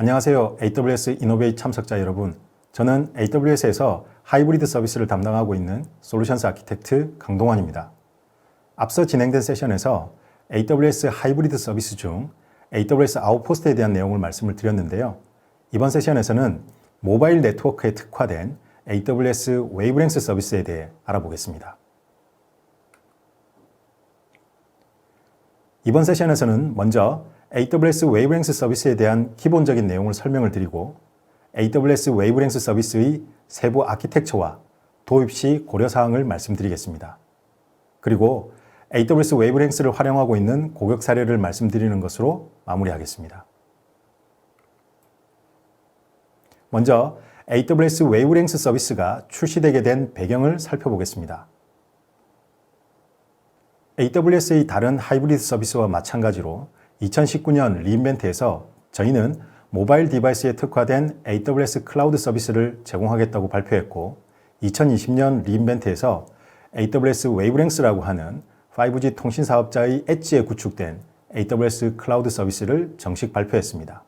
안녕하세요. AWS 이노베이 참석자 여러분. 저는 AWS에서 하이브리드 서비스를 담당하고 있는 솔루션스 아키텍트 강동원입니다. 앞서 진행된 세션에서 AWS 하이브리드 서비스 중 AWS 아웃포스트에 대한 내용을 말씀을 드렸는데요. 이번 세션에서는 모바일 네트워크에 특화된 AWS 웨이브랭스 서비스에 대해 알아보겠습니다. 이번 세션에서는 먼저 AWS 웨이브랭스 서비스에 대한 기본적인 내용을 설명을 드리고 AWS 웨이브랭스 서비스의 세부 아키텍처와 도입 시 고려사항을 말씀드리겠습니다. 그리고 AWS 웨이브랭스를 활용하고 있는 고객 사례를 말씀드리는 것으로 마무리하겠습니다. 먼저 AWS 웨이브랭스 서비스가 출시되게 된 배경을 살펴보겠습니다. AWS의 다른 하이브리드 서비스와 마찬가지로 2019년 리인벤트에서 저희는 모바일 디바이스에 특화된 AWS 클라우드 서비스를 제공하겠다고 발표했고 2020년 리인벤트에서 AWS 웨이브랭스라고 하는 5G 통신 사업자의 엣지에 구축된 AWS 클라우드 서비스를 정식 발표했습니다.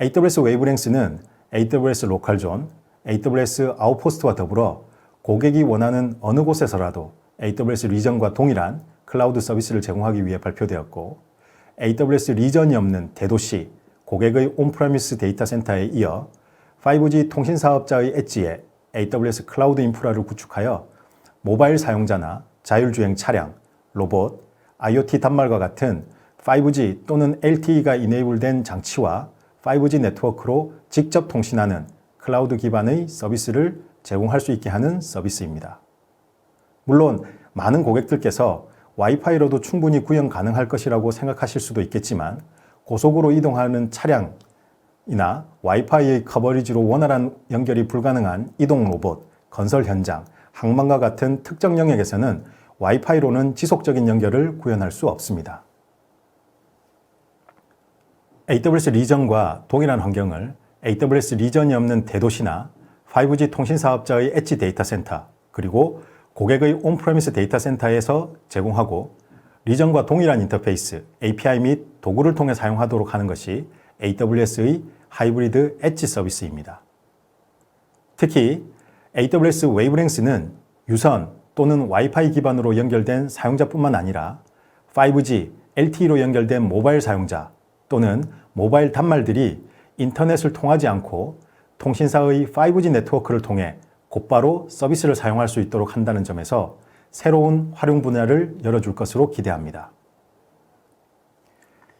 AWS 웨이브랭스는 AWS 로컬 존, AWS 아웃포스트와 더불어 고객이 원하는 어느 곳에서라도 AWS 리전과 동일한 클라우드 서비스를 제공하기 위해 발표되었고 AWS 리전이 없는 대도시, 고객의 온프레미스 데이터 센터에 이어 5G 통신 사업자의 엣지에 AWS 클라우드 인프라를 구축하여 모바일 사용자나 자율주행 차량, 로봇, IoT 단말과 같은 5G 또는 LTE가 이네이블된 장치와 5G 네트워크로 직접 통신하는 클라우드 기반의 서비스를 제공할 수 있게 하는 서비스입니다. 물론 많은 고객들께서 와이파이로도 충분히 구현 가능할 것이라고 생각하실 수도 있겠지만 고속으로 이동하는 차량이나 와이파이의 커버리지로 원활한 연결이 불가능한 이동 로봇, 건설 현장, 항만과 같은 특정 영역에서는 와이파이로는 지속적인 연결을 구현할 수 없습니다. AWS 리전과 동일한 환경을 AWS 리전이 없는 대도시나 5G 통신 사업자의 엣지 데이터 센터, 그리고 고객의 온프레미스 데이터 센터에서 제공하고 리전과 동일한 인터페이스, API 및 도구를 통해 사용하도록 하는 것이 AWS의 하이브리드 엣지 서비스입니다. 특히 AWS 웨이브랭스는 유선 또는 와이파이 기반으로 연결된 사용자뿐만 아니라 5G, LTE로 연결된 모바일 사용자 또는 모바일 단말들이 인터넷을 통하지 않고 통신사의 5G 네트워크를 통해 곧바로 서비스를 사용할 수 있도록 한다는 점에서 새로운 활용 분야를 열어줄 것으로 기대합니다.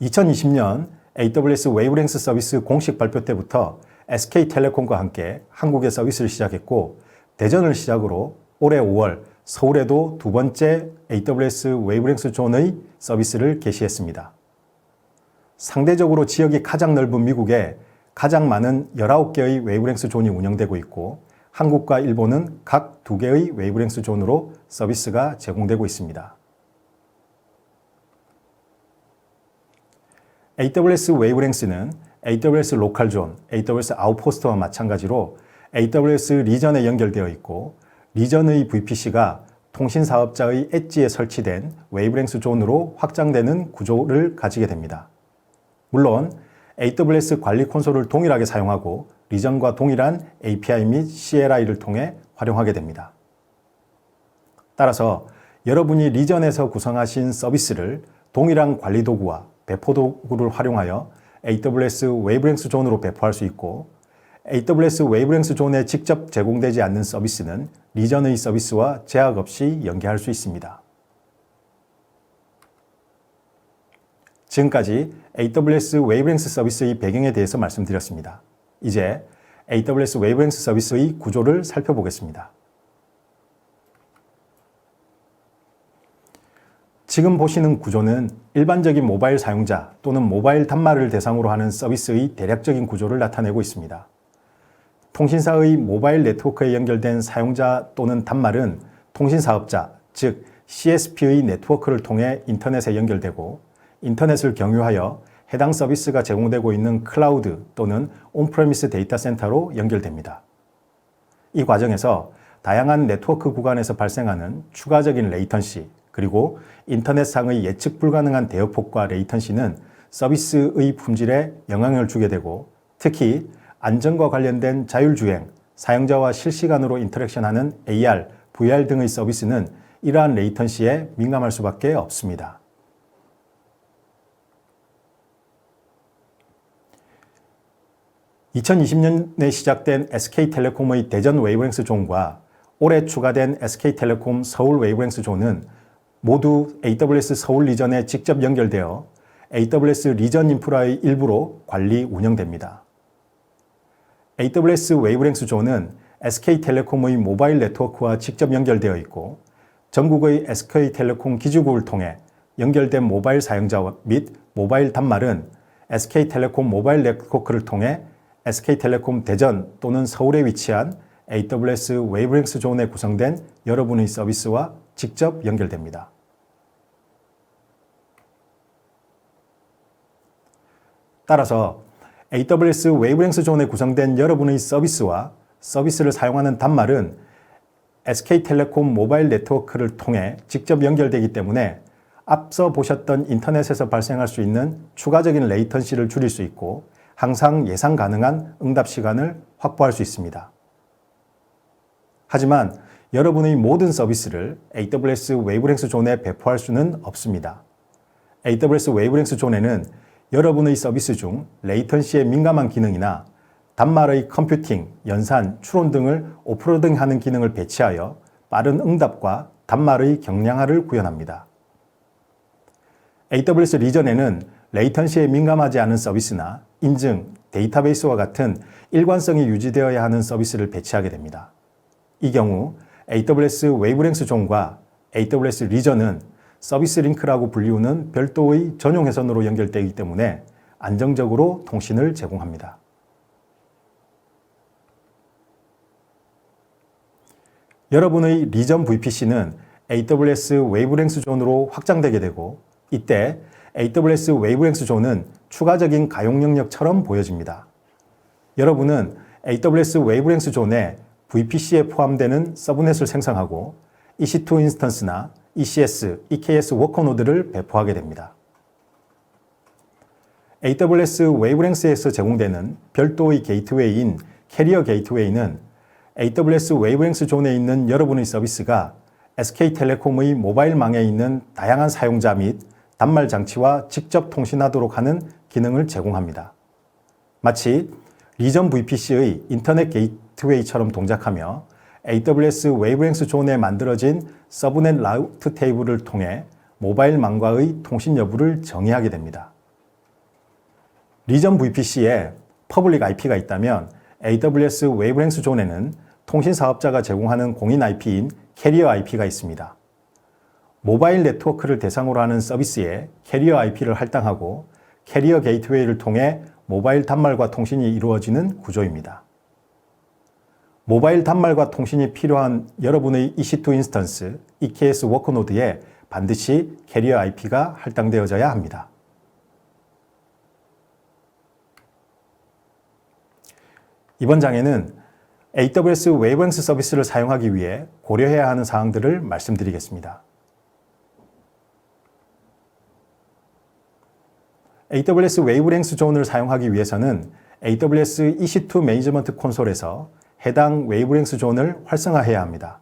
2020년 AWS 웨이브랭스 서비스 공식 발표 때부터 SK텔레콤과 함께 한국의 서비스를 시작했고 대전을 시작으로 올해 5월 서울에도 두 번째 AWS 웨이브랭스 존의 서비스를 개시했습니다. 상대적으로 지역이 가장 넓은 미국에 가장 많은 19개의 웨이브랭스 존이 운영되고 있고 한국과 일본은 각 두 개의 웨이브랭스 존으로 서비스가 제공되고 있습니다. AWS 웨이브랭스는 AWS 로컬 존, AWS 아웃포스트와 마찬가지로 AWS 리전에 연결되어 있고 리전의 VPC가 통신 사업자의 엣지에 설치된 웨이브랭스 존으로 확장되는 구조를 가지게 됩니다. 물론 AWS 관리 콘솔을 동일하게 사용하고 리전과 동일한 API 및 CLI를 통해 활용하게 됩니다. 따라서 여러분이 리전에서 구성하신 서비스를 동일한 관리 도구와 배포 도구를 활용하여 AWS 웨이브랭스 존으로 배포할 수 있고 AWS 웨이브랭스 존에 직접 제공되지 않는 서비스는 리전의 서비스와 제약 없이 연계할 수 있습니다. 지금까지 AWS 웨이브랭스 서비스의 배경에 대해서 말씀드렸습니다. 이제 AWS 웨이브랭스 서비스의 구조를 살펴보겠습니다. 지금 보시는 구조는 일반적인 모바일 사용자 또는 모바일 단말을 대상으로 하는 서비스의 대략적인 구조를 나타내고 있습니다. 통신사의 모바일 네트워크에 연결된 사용자 또는 단말은 통신사업자, 즉 CSP의 네트워크를 통해 인터넷에 연결되고 인터넷을 경유하여 해당 서비스가 제공되고 있는 클라우드 또는 온프레미스 데이터 센터로 연결됩니다. 이 과정에서 다양한 네트워크 구간에서 발생하는 추가적인 레이턴시 그리고 인터넷상의 예측 불가능한 대역폭과 레이턴시는 서비스의 품질에 영향을 주게 되고 특히 안전과 관련된 자율주행, 사용자와 실시간으로 인터랙션하는 AR, VR 등의 서비스는 이러한 레이턴시에 민감할 수밖에 없습니다. (2020년에) 시작된 SK텔레콤의 대전 웨이브랭스 존과 올해 추가된 SK텔레콤 서울 웨이브랭스 존은 모두 AWS 서울 리전에 직접 연결되어 AWS 리전 인프라의 일부로 관리 운영됩니다. AWS 웨이브랭스 존은 SK텔레콤의 모바일 네트워크와 직접 연결되어 있고 전국의 SK텔레콤 기지국을 통해 연결된 모바일 사용자 및 모바일 단말은 SK텔레콤 모바일 네트워크를 통해 SK텔레콤 대전 또는 서울에 위치한 AWS 웨이브랭스 존에 구성된 여러분의 서비스와 직접 연결됩니다. 따라서 AWS 웨이브랭스 존에 구성된 여러분의 서비스와 서비스를 사용하는 단말은 SK텔레콤 모바일 네트워크를 통해 직접 연결되기 때문에 앞서 보셨던 인터넷에서 발생할 수 있는 추가적인 레이턴시를 줄일 수 있고 항상 예상 가능한 응답 시간을 확보할 수 있습니다. 하지만 여러분의 모든 서비스를 AWS 웨이브랭스 존에 배포할 수는 없습니다. AWS 웨이브랭스 존에는 여러분의 서비스 중 레이턴시에 민감한 기능이나 단말의 컴퓨팅, 연산, 추론 등을 오프로딩하는 기능을 배치하여 빠른 응답과 단말의 경량화를 구현합니다. AWS 리전에는 레이턴시에 민감하지 않은 서비스나 인증, 데이터베이스와 같은 일관성이 유지되어야 하는 서비스를 배치하게 됩니다. 이 경우 AWS 웨이브랭스 존과 AWS 리전은 서비스 링크라고 불리우는 별도의 전용 회선으로 연결되기 때문에 안정적으로 통신을 제공합니다. 여러분의 리전 VPC는 AWS 웨이브랭스 존으로 확장되게 되고 이때 AWS 웨이브랭스 존은 추가적인 가용 영역처럼 보여집니다. 여러분은 AWS 웨이브랭스 존에 VPC에 포함되는 서브넷을 생성하고 EC2 인스턴스나 ECS, EKS 워커 노드를 배포하게 됩니다. AWS 웨이브랭스에서 제공되는 별도의 게이트웨이인 캐리어 게이트웨이는 AWS 웨이브랭스 존에 있는 여러분의 서비스가 SK텔레콤의 모바일망에 있는 다양한 사용자 및 단말 장치와 직접 통신하도록 하는 기능을 제공합니다. 마치 리전 VPC의 인터넷 게이트웨이처럼 동작하며 AWS 웨이브랭스 존에 만들어진 서브넷 라우트 테이블을 통해 모바일망과의 통신 여부를 정의하게 됩니다. 리전 VPC에 퍼블릭 IP가 있다면 AWS 웨이브랭스 존에는 통신 사업자가 제공하는 공인 IP인 캐리어 IP가 있습니다. 모바일 네트워크를 대상으로 하는 서비스에 캐리어 IP를 할당하고 캐리어 게이트웨이를 통해 모바일 단말과 통신이 이루어지는 구조입니다. 모바일 단말과 통신이 필요한 여러분의 EC2 인스턴스, EKS 워크노드에 반드시 캐리어 IP가 할당되어져야 합니다. 이번 장에는 AWS 웨이브랭스 서비스를 사용하기 위해 고려해야 하는 사항들을 말씀드리겠습니다. AWS 웨이브랭스 존을 사용하기 위해서는 AWS EC2 매니지먼트 콘솔에서 해당 웨이브랭스 존을 활성화해야 합니다.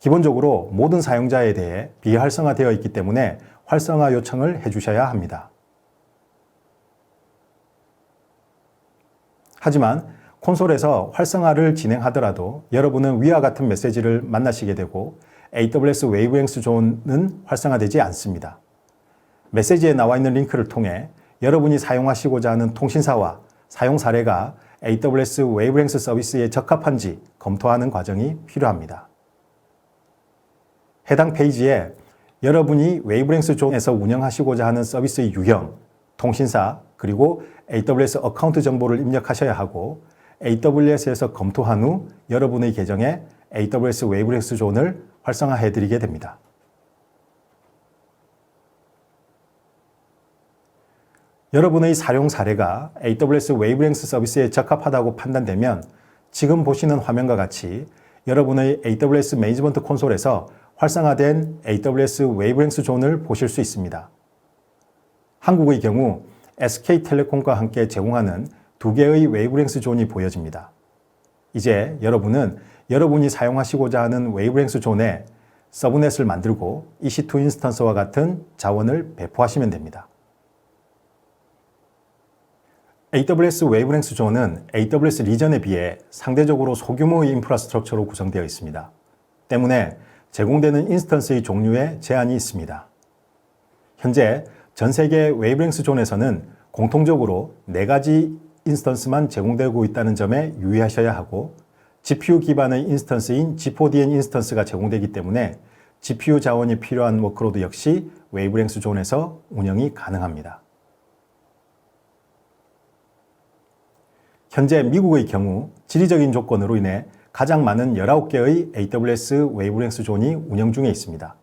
기본적으로 모든 사용자에 대해 비활성화되어 있기 때문에 활성화 요청을 해주셔야 합니다. 하지만 콘솔에서 활성화를 진행하더라도 여러분은 위와 같은 메시지를 만나시게 되고 AWS 웨이브랭스 존은 활성화되지 않습니다. 메시지에 나와 있는 링크를 통해 여러분이 사용하시고자 하는 통신사와 사용 사례가 AWS 웨이브랭스 서비스에 적합한지 검토하는 과정이 필요합니다. 해당 페이지에 여러분이 웨이브랭스 존에서 운영하시고자 하는 서비스의 유형, 통신사, 그리고 AWS 어카운트 정보를 입력하셔야 하고 AWS에서 검토한 후 여러분의 계정에 AWS 웨이브랭스 존을 활성화해 드리게 됩니다. 여러분의 사용 사례가 AWS 웨이브랭스 서비스에 적합하다고 판단되면 지금 보시는 화면과 같이 여러분의 AWS 매니지먼트 콘솔에서 활성화된 AWS 웨이브랭스 존을 보실 수 있습니다. 한국의 경우 SK텔레콤과 함께 제공하는 두 개의 웨이브랭스 존이 보여집니다. 이제 여러분은 여러분이 사용하시고자 하는 웨이브랭스 존에 서브넷을 만들고 EC2 인스턴스와 같은 자원을 배포하시면 됩니다. AWS 웨이브랭스 존은 AWS 리전에 비해 상대적으로 소규모의 인프라스트럭처로 구성되어 있습니다. 때문에 제공되는 인스턴스의 종류에 제한이 있습니다. 현재 전 세계 웨이브랭스 존에서는 공통적으로 네 가지 인스턴스만 제공되고 있다는 점에 유의하셔야 하고 GPU 기반의 인스턴스인 G4DN 인스턴스가 제공되기 때문에 GPU 자원이 필요한 워크로드 역시 웨이브랭스 존에서 운영이 가능합니다. 현재 미국의 경우 지리적인 조건으로 인해 가장 많은 19개의 AWS 웨이브랭스 존이 운영 중에 있습니다.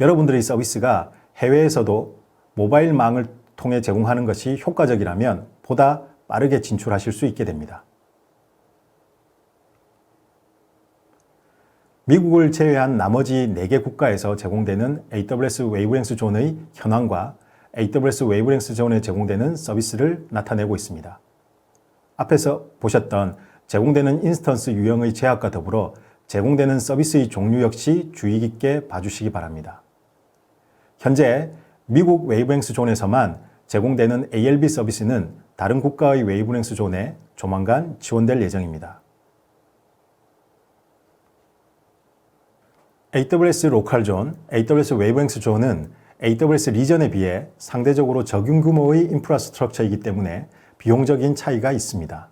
여러분들의 서비스가 해외에서도 모바일망을 통해 제공하는 것이 효과적이라면 보다 빠르게 진출하실 수 있게 됩니다. 미국을 제외한 나머지 4개 국가에서 제공되는 AWS 웨이브랭스 존의 현황과 AWS 웨이브랭스 존에 제공되는 서비스를 나타내고 있습니다. 앞에서 보셨던 제공되는 인스턴스 유형의 제약과 더불어 제공되는 서비스의 종류 역시 주의 깊게 봐주시기 바랍니다. 현재 미국 웨이브랭스 존에서만 제공되는 ALB 서비스는 다른 국가의 웨이브랭스 존에 조만간 지원될 예정입니다. AWS 로컬 존, AWS 웨이브랭스 존은 AWS 리전에 비해 상대적으로 적은 규모의 인프라스트럭처이기 때문에 비용적인 차이가 있습니다.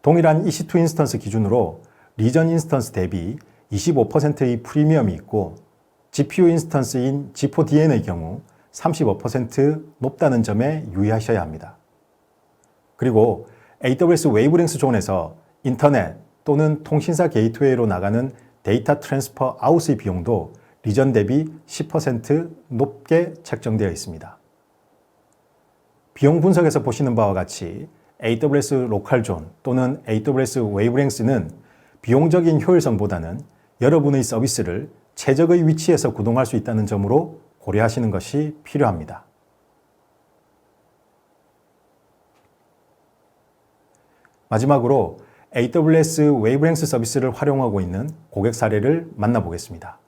동일한 EC2 인스턴스 기준으로 리전 인스턴스 대비 25%의 프리미엄이 있고 GPU 인스턴스인 G4DN의 경우 35% 높다는 점에 유의하셔야 합니다. 그리고 AWS 웨이브랭스 존에서 인터넷 또는 통신사 게이트웨이로 나가는 데이터 트랜스퍼 아웃의 비용도 리전 대비 10% 높게 책정되어 있습니다. 비용 분석에서 보시는 바와 같이 AWS 로컬 존 또는 AWS 웨이브랭스는 비용적인 효율성보다는 여러분의 서비스를 최적의 위치에서 구동할 수 있다는 점으로 고려하시는 것이 필요합니다. 마지막으로 AWS 웨이브랭스 서비스를 활용하고 있는 고객 사례를 만나보겠습니다.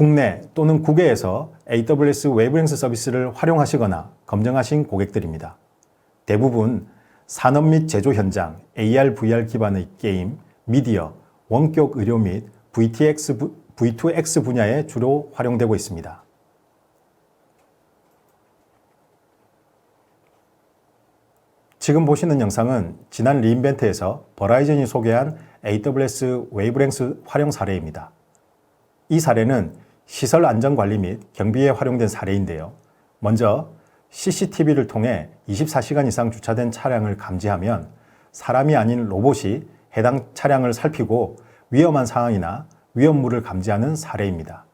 국내 또는 국외에서 AWS 웨이브랭스 서비스를 활용하시거나 검증하신 고객들입니다. 대부분 산업 및 제조 현장, AR, VR 기반의 게임, 미디어, 원격 의료 및 VTX, V2X 분야에 주로 활용되고 있습니다. 지금 보시는 영상은 지난 리인벤트에서 버라이즌이 소개한 AWS 웨이브랭스 활용 사례입니다. 이 사례는 시설 안전 관리 및 경비에 활용된 사례인데요. 먼저 CCTV를 통해 24시간 이상 주차된 차량을 감지하면 사람이 아닌 로봇이 해당 차량을 살피고 위험한 상황이나 위험물을 감지하는 사례입니다.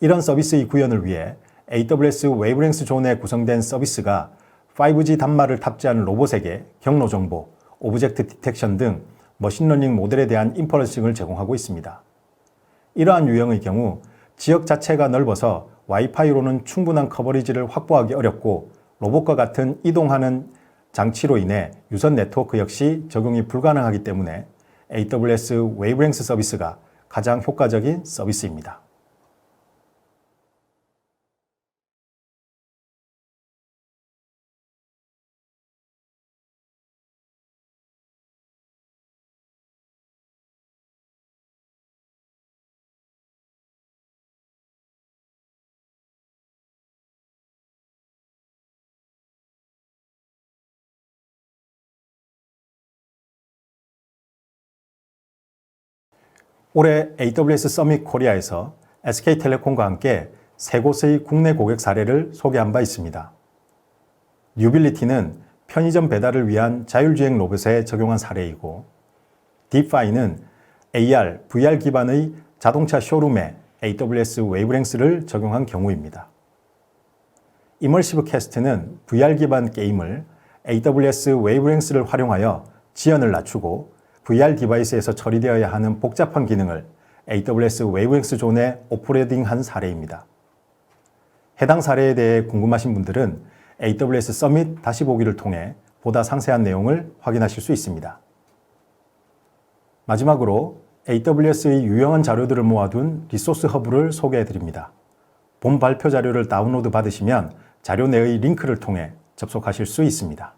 이런 서비스의 구현을 위해 AWS 웨이브랭스 존에 구성된 서비스가 5G 단말을 탑재한 로봇에게 경로 정보, 오브젝트 디텍션 등 머신러닝 모델에 대한 인퍼런싱을 제공하고 있습니다. 이러한 유형의 경우 지역 자체가 넓어서 와이파이로는 충분한 커버리지를 확보하기 어렵고 로봇과 같은 이동하는 장치로 인해 유선 네트워크 역시 적용이 불가능하기 때문에 AWS 웨이브랭스 서비스가 가장 효과적인 서비스입니다. 올해 AWS 서밋 코리아에서 SK텔레콤과 함께 세 곳의 국내 고객 사례를 소개한 바 있습니다. 뉴빌리티는 편의점 배달을 위한 자율주행 로봇에 적용한 사례이고 딥파이는 AR, VR 기반의 자동차 쇼룸에 AWS 웨이브랭스를 적용한 경우입니다. 이멀시브 캐스트는 VR 기반 게임을 AWS 웨이브랭스를 활용하여 지연을 낮추고 VR 디바이스에서 처리되어야 하는 복잡한 기능을 AWS 웨이브엑스 존에 오프레딩한 사례입니다. 해당 사례에 대해 궁금하신 분들은 AWS 서밋 다시 보기를 통해 보다 상세한 내용을 확인하실 수 있습니다. 마지막으로 AWS의 유용한 자료들을 모아둔 리소스 허브를 소개해 드립니다. 본 발표 자료를 다운로드 받으시면 자료 내의 링크를 통해 접속하실 수 있습니다.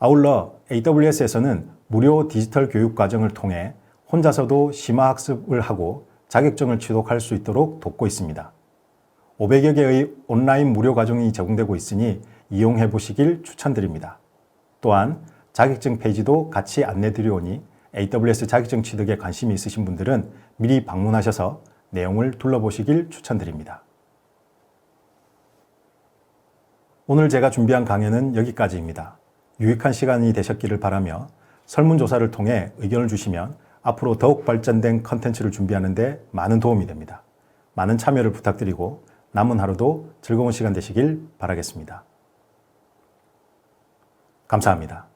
아울러 AWS에서는 무료 디지털 교육 과정을 통해 혼자서도 심화 학습을 하고 자격증을 취득할 수 있도록 돕고 있습니다. 500여 개의 온라인 무료 과정이 제공되고 있으니 이용해 보시길 추천드립니다. 또한 자격증 페이지도 같이 안내 드리오니 AWS 자격증 취득에 관심이 있으신 분들은 미리 방문하셔서 내용을 둘러보시길 추천드립니다. 오늘 제가 준비한 강연은 여기까지입니다. 유익한 시간이 되셨기를 바라며 설문조사를 통해 의견을 주시면 앞으로 더욱 발전된 컨텐츠를 준비하는데 많은 도움이 됩니다. 많은 참여를 부탁드리고 남은 하루도 즐거운 시간 되시길 바라겠습니다. 감사합니다.